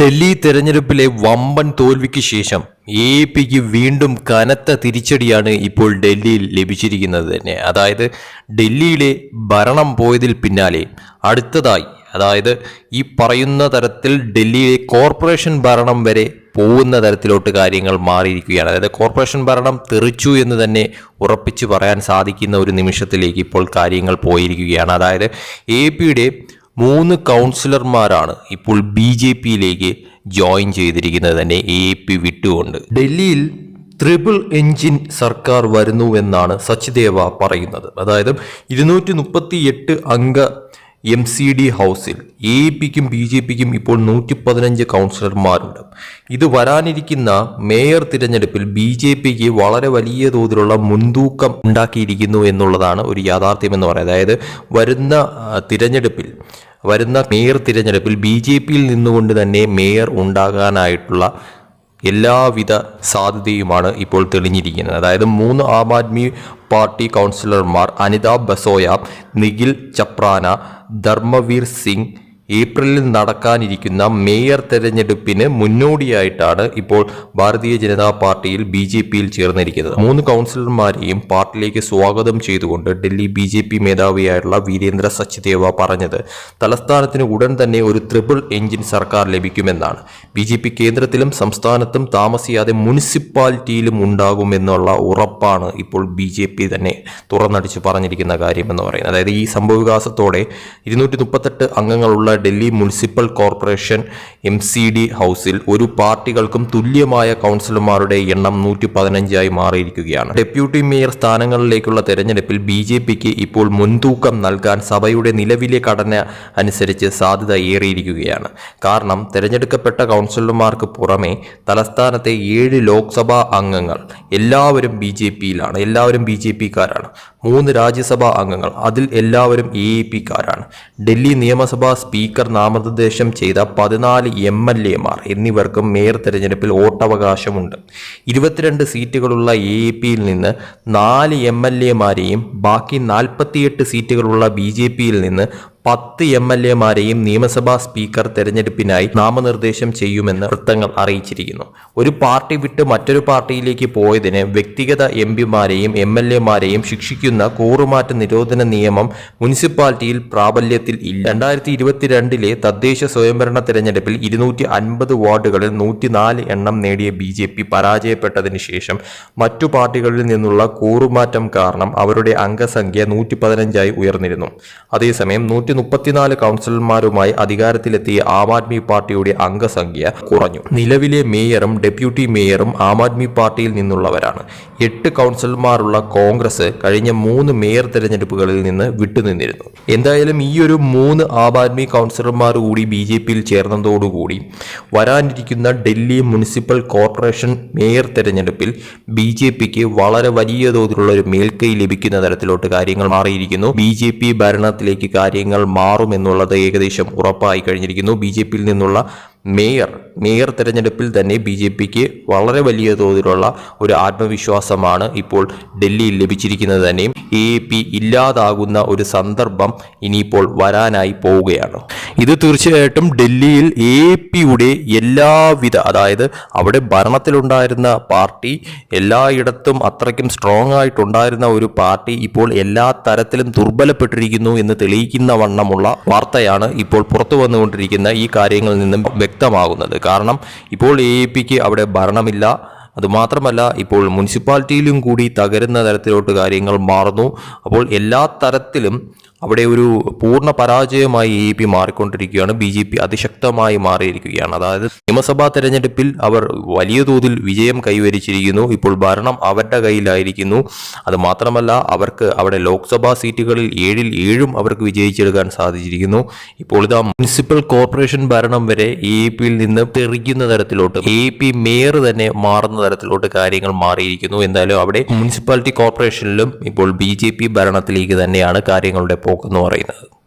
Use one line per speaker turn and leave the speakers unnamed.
ഡൽഹി തെരഞ്ഞെടുപ്പിലെ വമ്പൻ തോൽവിക്ക് ശേഷം എ പിക്ക് വീണ്ടും കനത്ത തിരിച്ചടിയാണ് ഇപ്പോൾ ഡൽഹിയിൽ ലഭിച്ചിരിക്കുന്നത് തന്നെ. അതായത് ഡൽഹിയിലെ ഭരണം പോയതിൽ പിന്നാലെ അടുത്തതായി അതായത് ഈ പറയുന്ന തരത്തിൽ ഡൽഹിയിലെ കോർപ്പറേഷൻ ഭരണം വരെ പോകുന്ന തരത്തിലോട്ട് കാര്യങ്ങൾ മാറിയിരിക്കുകയാണ്. അതായത് കോർപ്പറേഷൻ ഭരണം തെറിച്ചു എന്ന് തന്നെ ഉറപ്പിച്ച് പറയാൻ സാധിക്കുന്ന ഒരു നിമിഷത്തിലേക്ക് ഇപ്പോൾ കാര്യങ്ങൾ പോയിരിക്കുകയാണ്. അതായത് എ പിയുടെ മൂന്ന് കൗൺസിലർമാരാണ് ഇപ്പോൾ ബി ജെ പിയിലേക്ക് ജോയിൻ ചെയ്തിരിക്കുന്നത് തന്നെ എ പി വിട്ടുകൊണ്ട്. ഡൽഹിയിൽ ത്രിപിൾ എഞ്ചിൻ സർക്കാർ വരുന്നുവെന്നാണ് സച്ദേവ പറയുന്നത്. അതായത് ഇരുന്നൂറ്റി മുപ്പത്തി എട്ട് അംഗ എം സി ഡി ഹൗസിൽ എ പിക്കും ബി ജെ പിക്കും ഇപ്പോൾ നൂറ്റി പതിനഞ്ച് കൗൺസിലർമാരുണ്ട്. ഇത് വരാനിരിക്കുന്ന മേയർ തിരഞ്ഞെടുപ്പിൽ ബി ജെ പിക്ക് വളരെ വലിയ തോതിലുള്ള മുൻതൂക്കം ഉണ്ടാക്കിയിരിക്കുന്നു എന്നുള്ളതാണ് ഒരു യാഥാർത്ഥ്യം എന്ന് പറയുന്നത്. അതായത് വരുന്ന തിരഞ്ഞെടുപ്പിൽ വരുന്ന മേയർ തിരഞ്ഞെടുപ്പിൽ ബി ജെ പിയിൽ നിന്നുകൊണ്ട് തന്നെ മേയർ ഉണ്ടാകാനായിട്ടുള്ള എല്ലാവിധ സാധ്യതയുമാണ് ഇപ്പോൾ തെളിഞ്ഞിരിക്കുന്നത്. അതായത് മൂന്ന് ആം ആദ്മി പാർട്ടി കൗൺസിലർമാർ അനിതാബ് ബസോയ നിഖിൽ ചപ്രാന ധർമ്മവീർ സിംഗ് ഏപ്രിലിൽ നടക്കാനിരിക്കുന്ന മേയർ തെരഞ്ഞെടുപ്പിന് മുന്നോടിയായിട്ടാണ് ഇപ്പോൾ ഭാരതീയ ജനതാ പാർട്ടിയിൽ ബി ജെ പിയിൽ ചേർന്നിരിക്കുന്നത്. മൂന്ന് കൗൺസിലർമാരെയും പാർട്ടിയിലേക്ക് സ്വാഗതം ചെയ്തുകൊണ്ട് ഡൽഹി ബി ജെ പി മേധാവിയായിട്ടുള്ള വീരേന്ദ്ര സച്ദേവ പറഞ്ഞത് തലസ്ഥാനത്തിന് ഉടൻ തന്നെ ഒരു ട്രിപ്പിൾ എഞ്ചിൻ സർക്കാർ ലഭിക്കുമെന്നാണ്. ബി ജെ പി കേന്ദ്രത്തിലും സംസ്ഥാനത്തും താമസിയാതെ മുനിസിപ്പാലിറ്റിയിലും ഉണ്ടാകുമെന്നുള്ള ഉറപ്പാണ് ഇപ്പോൾ ബി ജെ പി തന്നെ തുറന്നടിച്ച് പറഞ്ഞിരിക്കുന്ന കാര്യം എന്ന് പറയുന്നത്. അതായത് ഈ സംഭവവികാസത്തോടെ ഇരുന്നൂറ്റി മുപ്പത്തെട്ട് അംഗങ്ങളുള്ള Delhi municipal corporation M C D ഹൗസിൽ ഒരു പാർട്ടികൾക്കും തുല്യമായ കൗൺസിലർമാരുടെ എണ്ണം നൂറ്റി പതിനഞ്ചായി മാറിയിരിക്കുകയാണ്. ഡെപ്യൂട്ടി മേയർ സ്ഥാനങ്ങളിലേക്കുള്ള തെരഞ്ഞെടുപ്പിൽ ബി ജെ പിക്ക് ഇപ്പോൾ മുൻതൂക്കം നൽകാൻ സഭയുടെ നിലവിലെ ഘടന അനുസരിച്ച് സാധ്യത ഏറിയിരിക്കുകയാണ്. കാരണം തെരഞ്ഞെടുക്കപ്പെട്ട കൗൺസിലർമാർക്ക് പുറമെ തലസ്ഥാനത്തെ ഏഴ് ലോക്സഭാ അംഗങ്ങൾ എല്ലാവരും ബി ജെ പിയിലാണ് എല്ലാവരും ബി ജെ പിക്കാരാണ്. മൂന്ന് രാജ്യസഭാ അംഗങ്ങൾ അതിൽ എല്ലാവരും എ എ പിക്കാരാണ്. ഡൽഹി നിയമസഭാ സ്പീക്കർ നാമനിർദ്ദേശം ചെയ്ത പതിനാല് എം എൽ എമാർ എന്നിവർക്കും മേയർ തെരഞ്ഞെടുപ്പിൽ വോട്ടവകാശമുണ്ട്. ഇരുപത്തിരണ്ട് സീറ്റുകളുള്ള എ എ പിയിൽ നിന്ന് നാല് എം എൽ എമാരെയും ബാക്കി നാൽപ്പത്തിയെട്ട് സീറ്റുകളുള്ള ബി ജെ പിയിൽ നിന്ന് പത്ത് എം എൽ എമാരെയും നിയമസഭാ സ്പീക്കർ തെരഞ്ഞെടുപ്പിനായി നാമനിർദ്ദേശം ചെയ്യുമെന്ന് വൃത്തങ്ങൾ അറിയിച്ചിരിക്കുന്നു. ഒരു പാർട്ടി വിട്ട് മറ്റൊരു പാർട്ടിയിലേക്ക് പോയതിന് വ്യക്തിഗത എം പിമാരെയും എം എൽ എമാരെയും ശിക്ഷിക്കുന്ന കൂറുമാറ്റ നിരോധന നിയമം മുനിസിപ്പാലിറ്റിയിൽ പ്രാബല്യത്തിൽ ഇല്ല. രണ്ടായിരത്തി ഇരുപത്തിരണ്ടിലെ തദ്ദേശ സ്വയംഭരണ തെരഞ്ഞെടുപ്പിൽ ഇരുന്നൂറ്റി അൻപത് വാർഡുകളിൽ നൂറ്റിനാല് എണ്ണം നേടിയ ബി ജെ പി പരാജയപ്പെട്ടതിന് ശേഷം മറ്റു പാർട്ടികളിൽ നിന്നുള്ള കൂറുമാറ്റം കാരണം അവരുടെ അംഗസംഖ്യ നൂറ്റി പതിനഞ്ചായി ഉയർന്നിരുന്നു. അതേസമയം നൂറ്റി മുപ്പത്തിനാല് കൗൺസിലർമാരുമായി അധികാരത്തിലെത്തിയ ആം ആദ്മി പാർട്ടിയുടെ അംഗസംഖ്യ കുറഞ്ഞു. നിലവിലെ മേയറും ഡെപ്യൂട്ടി മേയറും ആം ആദ്മി പാർട്ടിയിൽ നിന്നുള്ളവരാണ്. എട്ട് കൗൺസിലർമാരുള്ള കോൺഗ്രസ് കഴിഞ്ഞ മൂന്ന് മേയർ തെരഞ്ഞെടുപ്പുകളിൽ നിന്ന് വിട്ടുനിന്നിരുന്നു. എന്തായാലും ഈ ഒരു മൂന്ന് ആം ആദ്മി കൗൺസിലർമാർ കൂടി ബി ജെ പിയിൽ ചേർന്നതോടുകൂടി വരാനിരിക്കുന്ന ഡൽഹി മുനിസിപ്പൽ കോർപ്പറേഷൻ മേയർ തെരഞ്ഞെടുപ്പിൽ ബി ജെ പിക്ക് വളരെ വലിയ തോതിലുള്ള ഒരു മേൽക്കൈ ലഭിക്കുന്ന തരത്തിലോട്ട് കാര്യങ്ങൾ മാറിയിരിക്കുന്നു. ബി ജെ പി ഭരണത്തിലേക്ക് കാര്യങ്ങൾ മാറുമെന്നുള്ളത് ഏകദേശം ഉറപ്പായി കഴിഞ്ഞിരിക്കുന്നു. ബി ജെ പിയിൽ നിന്നുള്ള മേയർ മേയർ തെരഞ്ഞെടുപ്പിൽ തന്നെ ബി ജെ പിക്ക് വളരെ വലിയ തോതിലുള്ള ഒരു ആത്മവിശ്വാസമാണ് ഇപ്പോൾ ഡൽഹിയിൽ ലഭിച്ചിരിക്കുന്നത് തന്നെയും എ പി ഇല്ലാതാകുന്ന ഒരു സന്ദർഭം ഇനിയിപ്പോൾ വരാനായി പോവുകയാണ്. ഇത് തീർച്ചയായിട്ടും ഡൽഹിയിൽ എ പിയുടെ എല്ലാവിധ അതായത് അവിടെ ഭരണത്തിലുണ്ടായിരുന്ന പാർട്ടി എല്ലായിടത്തും അത്രയ്ക്കും സ്ട്രോങ് ആയിട്ടുണ്ടായിരുന്ന ഒരു പാർട്ടി ഇപ്പോൾ എല്ലാ തരത്തിലും ദുർബലപ്പെട്ടിരിക്കുന്നു എന്ന് തെളിയിക്കുന്ന വണ്ണമുള്ള വാർത്തയാണ് ഇപ്പോൾ പുറത്തു വന്നുകൊണ്ടിരിക്കുന്ന ഈ കാര്യങ്ങളിൽ നിന്നും വ്യക്തമാകുന്നത്. കാരണം ഇപ്പോൾ എ പിക്ക് അവിടെ ഭരണമില്ല. അതുമാത്രമല്ല ഇപ്പോൾ മുനിസിപ്പാലിറ്റിയിലും കൂടി തകരുന്ന തരത്തിലോട്ട് കാര്യങ്ങൾ മാറുന്നു. അപ്പോൾ എല്ലാ തരത്തിലും അവിടെ ഒരു പൂർണ പരാജയമായി എ പി മാറിക്കൊണ്ടിരിക്കുകയാണ്. ബി ജെ പി അതിശക്തമായി മാറിയിരിക്കുകയാണ്. അതായത് നിയമസഭാ തെരഞ്ഞെടുപ്പിൽ അവർ വലിയ തോതിൽ വിജയം കൈവരിച്ചിരിക്കുന്നു. ഇപ്പോൾ ഭരണം അവരുടെ കയ്യിലായിരിക്കുന്നു. അത് മാത്രമല്ല അവർക്ക് അവിടെ ലോക്സഭാ സീറ്റുകളിൽ ഏഴിൽ ഏഴും അവർക്ക് വിജയിച്ചെടുക്കാൻ സാധിച്ചിരിക്കുന്നു. ഇപ്പോൾ ഇതാ മുനിസിപ്പൽ കോർപ്പറേഷൻ ഭരണം വരെ എ പിയിൽ നിന്ന് തെറിക്കുന്ന തരത്തിലോട്ട് എ പി മേയർ തന്നെ മാറുന്ന തരത്തിലോട്ട് കാര്യങ്ങൾ മാറിയിരിക്കുന്നു. എന്തായാലും അവിടെ മുനിസിപ്പാലിറ്റി കോർപ്പറേഷനിലും ഇപ്പോൾ ബി ഭരണത്തിലേക്ക് തന്നെയാണ് കാര്യങ്ങളുടെ പോക്കെന്ന് പറയുന്നത്.